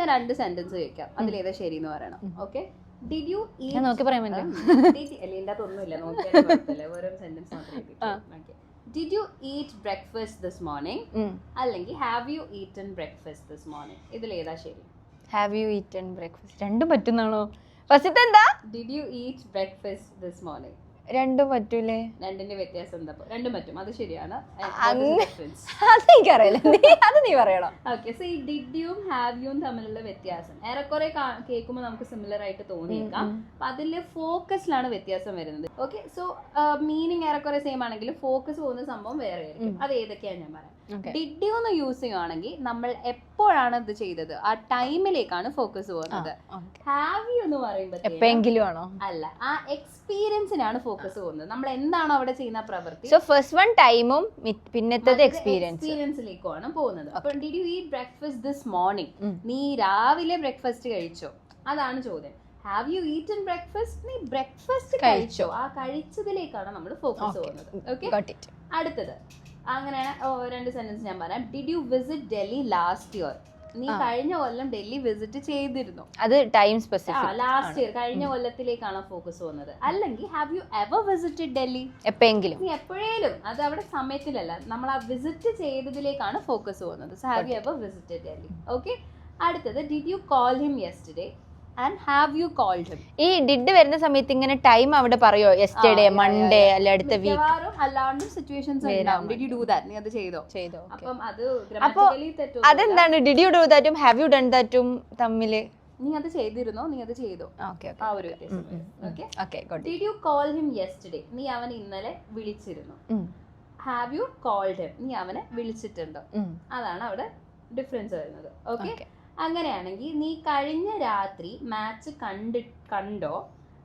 ഞാൻ രണ്ട് സെന്റൻസ് ചോദിക്കാം. അതിലേതാ ശരി എന്ന് പറയണം ഓക്കെ ഡിഡ് യു ഞാൻ നോക്കി പറയാൻ നോക്കിയാൽ ഓരോ സെന്റൻസ് മാത്രമേ did you eat breakfast this morning അല്ലെങ്കിൽ have you eaten breakfast this morning ഇതിലേതാ ശരി? ഹാവ് യു ഈറ്റൻ ബ്രേക്ക്ഫാസ്റ്റ് രണ്ടും പറ്റുന്നാണോ? ഫസ്റ്റ് എന്താ did you eat breakfast this morning രണ്ടും പറ്റൂലേ? രണ്ടിന്റെ വ്യത്യാസം എന്താ? രണ്ടും പറ്റും. അത് ശരിയാണ്. അത് എനിക്കറിയില്ല അത് നീ പറയണം? ഓക്കെ സോ ഈ ഹാവ് യു തമ്മിലുള്ള വ്യത്യാസം. ഏറെക്കുറെ കേൾക്കുമ്പോൾ നമുക്ക് സിമിലർ ആയിട്ട് തോന്നിയേക്കാം. അപ്പൊ അതിൽ ഫോക്കസിലാണ് വ്യത്യാസം വരുന്നത്. ഓക്കെ സോ മീനിങ് ഏറെക്കുറെ സെയിം ആണെങ്കിലും ഫോക്കസ് പോകുന്ന സംഭവം വേറെ ആയിരിക്കും. അത് ഏതൊക്കെയാണ് ഞാൻ പറയാം. ഡിഡ് യു എന്ന് യൂസ് ചെയ്യുവാണെങ്കിൽ നമ്മൾ എപ്പോഴാണ് ഇത് ചെയ്തത്? ആ ടൈമിലേക്കാണ് ഫോക്കസ് പോകുന്നത്. ഹാവ് യു എന്ന് പറയുമ്പോൾ എപ്പോഴെങ്കിലും ആണോ? അല്ല ആ എക്സ്പീരിയൻസിനാണ് ഫോക്കസ് പോകുന്നത്. നമ്മൾ എന്താണോ അവിടെ ചെയ്യുന്ന പ്രവൃത്തി സോ ഫസ്റ്റ് വൺ ടൈമും പിന്നത്തത് എക്സ്പീരിയൻസ് എക്സ്പീരിയൻസിലേക്കാണ് പോകുന്നത്. അപ്പൊ did you eat breakfast this morning നീ രാവിലെ ബ്രേക്ക്ഫാസ്റ്റ് കഴിച്ചോ? അതാണ് ചോദ്യം. ഹാവ് യു ഈറ്റൻ ബ്രേക്ക്ഫാസ്റ്റ് നീ ബ്രേക്ക്ഫാസ്റ്റ് കഴിച്ചോ. ആ കഴിച്ചതിലേക്കാണ് നമ്മൾ ഫോക്കസ് പോകുന്നത്. ഓക്കെ അടുത്തത്. അങ്ങനെ രണ്ട് സെന്റൻസ് ഞാൻ പറയാം. Did you visit Delhi last year നീ കഴിഞ്ഞ കൊല്ലം ഡൽഹി വിസിറ്റ് ചെയ്തിരുന്നു? അത് ടൈം ആ സ്പെസിഫിക് ലാസ്റ്റ് ഇയർ കഴിഞ്ഞ കൊല്ലത്തിലേക്കാണ് ഫോക്കസ് പോകുന്നത്? അല്ലെങ്കിൽ have you ever visited Delhi എപ്പോഴെങ്കിലും നീ എപ്പോഴേലും അത് അവിടെ സമയത്തിലല്ല നമ്മൾ ആ വിസിറ്റ് ചെയ്തതിലേക്കാണ് ഫോക്കസ് പോകുന്നത്. So have you ever visited Delhi okay അടുത്തത് did you call him yesterday and have you called ഈ ഡിഡ് വരുന്ന സമയത്ത് ഇങ്ങനെ ടൈം അവിടെ പറയോ? യെസ്റ്റർഡേ മൺഡേ അല്ല അടുത്ത വീക്ക് അല്ലാണ്ടും സിറ്റുവേഷൻസ് ഉണ്ടാവും. ഡിഡ് യു ഡു ദാറ്റ് നീ അത് ചെയ്തോ? ചെയ്തോ അപ്പം അത് ഗ്രാമറ്റിക്കലി തെറ്റോ അതെന്താണ്? ഡിഡ് യു ഡു ദാറ്റും ഹാവ് യു ഡൺ ദാറ്റും തമ്മിൽ? നീ അത് ചെയ്തിരുന്നോ? നീ അത് ചെയ്തോ? ആ ഒരു did you call him yesterday നീ അവൻ ഇന്നലെ വിളിച്ചിരുന്നു? ഹാവ് യു കോൾഡ് ഹിം നീ അവനെ വിളിച്ചിട്ടുണ്ടോ? അതാണ് അവിടെ ഡിഫറൻസ് വരുന്നത്. ഓക്കെ. അങ്ങനെയാണെങ്കിൽ നീ കഴിഞ്ഞ രാത്രി മാച്ച് കണ്ടി കണ്ടോ?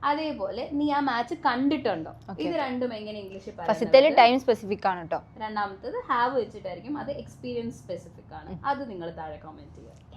അതേപോലെ നീ ആ മാച്ച് കണ്ടിട്ടുണ്ടോ? ഇത് രണ്ടും എങ്ങനെ ഇംഗ്ലീഷിൽ ഫസ്റ്റത്തേൽ ടൈം സ്പെസിഫിക് ആണ് കേട്ടോ രണ്ടാമത്തത് ഹാവ് വെച്ചിട്ടായിരിക്കും അത് എക്സ്പീരിയൻസ് സ്പെസിഫിക് ആണ്. അത് നിങ്ങൾ താഴെ കമന്റ് ചെയ്യുക.